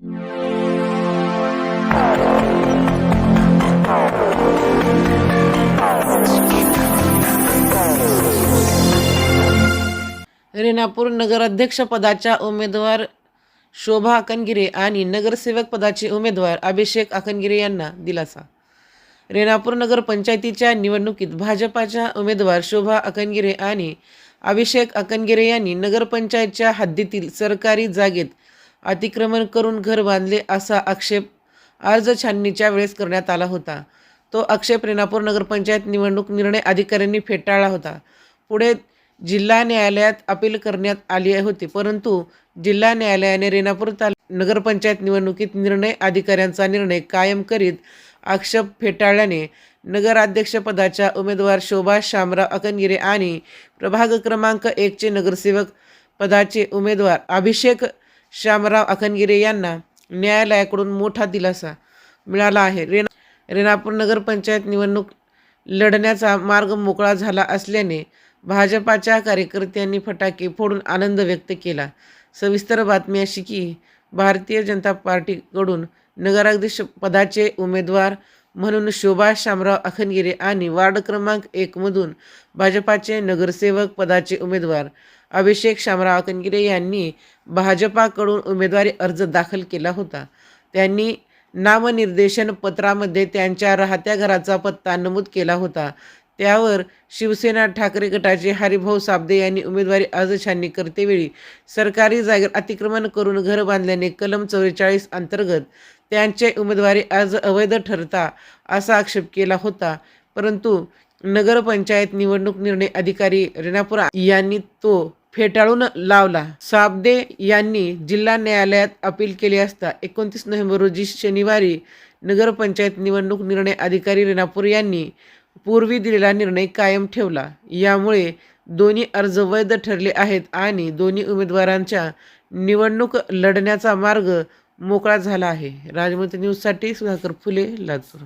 रेणापूर नगराध्यक्षपदाच्या उमेदवार शोभा अकनगिरे आणि नगरसेवक पदाचे उमेदवार अभिषेक अकनगिरे यांना दिलासा. रेणापूर नगरपंचायतीच्या निवडणुकीत भाजपाच्या उमेदवार शोभा अकनगिरे आणि अभिषेक अकनगिरे यांनी नगरपंचायतच्या हद्दीतील सरकारी जागेत अतिक्रमण करून घर बांधले असा आक्षेप अर्ज छाननीच्या वेळेस करण्यात आला होता. तो आक्षेप रेणापूर नगरपंचायत निवडणूक निर्णय अधिकाऱ्यांनी फेटाळला होता. पुढे जिल्हा न्यायालयात अपील करण्यात आली होती परंतु जिल्हा न्यायालयाने रेणापूर ताल नगरपंचायत निवडणुकीत निर्णय अधिकाऱ्यांचा निर्णय कायम करीत आक्षेप फेटाळल्याने नगराध्यक्षपदाच्या उमेदवार शोभा शामराव अकनगिरे आणि प्रभाग क्रमांक एकचे नगरसेवक पदाचे उमेदवार अभिषेक श्यामराव अखनगिरे यांना न्यायालयाकडून मोठा दिलासा मिळाला आहे. रेणा रेणापूर नगरपंचायत निवडणूक लढण्याचा मार्ग मोकळा झाला असल्याने भाजपाच्या कार्यकर्त्यांनी फटाके फोडून आनंद व्यक्त केला. सविस्तर बातमी अशी की भारतीय जनता पार्टीकडून नगराध्यक्ष पदाचे उमेदवार म्हणून शोभा शामराव अखनगिरे आणि वार्ड क्रमांक एकमधून भाजपाचे नगरसेवक पदाचे उमेदवार अभिषेक शामराव अकनगिरे यांनी भाजपाकडून उमेदवारी अर्ज दाखल केला होता. त्यांनी नामनिर्देशन पत्रामध्ये त्यांच्या राहत्या घराचा पत्ता नमूद केला होता. त्यावर शिवसेना ठाकरे गटाचे हरिभाऊ साबदे यांनी उमेदवारी अर्ज छाननी करतेवेळी सरकारी जागेवर अतिक्रमण करून घर बांधल्याने कलम चौवेचाळीस अंतर्गत त्यांचे उमेदवारी अर्ज अवैध ठरता असा आक्षेप केला होता. परंतु नगरपंचायत निवडणूक निर्णय अधिकारी रेणापुरा यांनी तो फेटाळून लावला. साबदे यांनी जिल्हा न्यायालयात अपील केले असता एकोणतीस नोव्हेंबर रोजी शनिवारी नगरपंचायत निवडणूक निर्णय अधिकारी रेणापूर यांनी पूर्वी दिलेला निर्णय कायम ठेवला. यामुळे दोन्ही अर्ज वैध ठरले आहेत आणि दोन्ही उमेदवारांच्या निवडणूक लढण्याचा मार्ग मोकळा झाला आहे. राजमंत्री न्यूजसाठी सुधाकर फुले लातूर.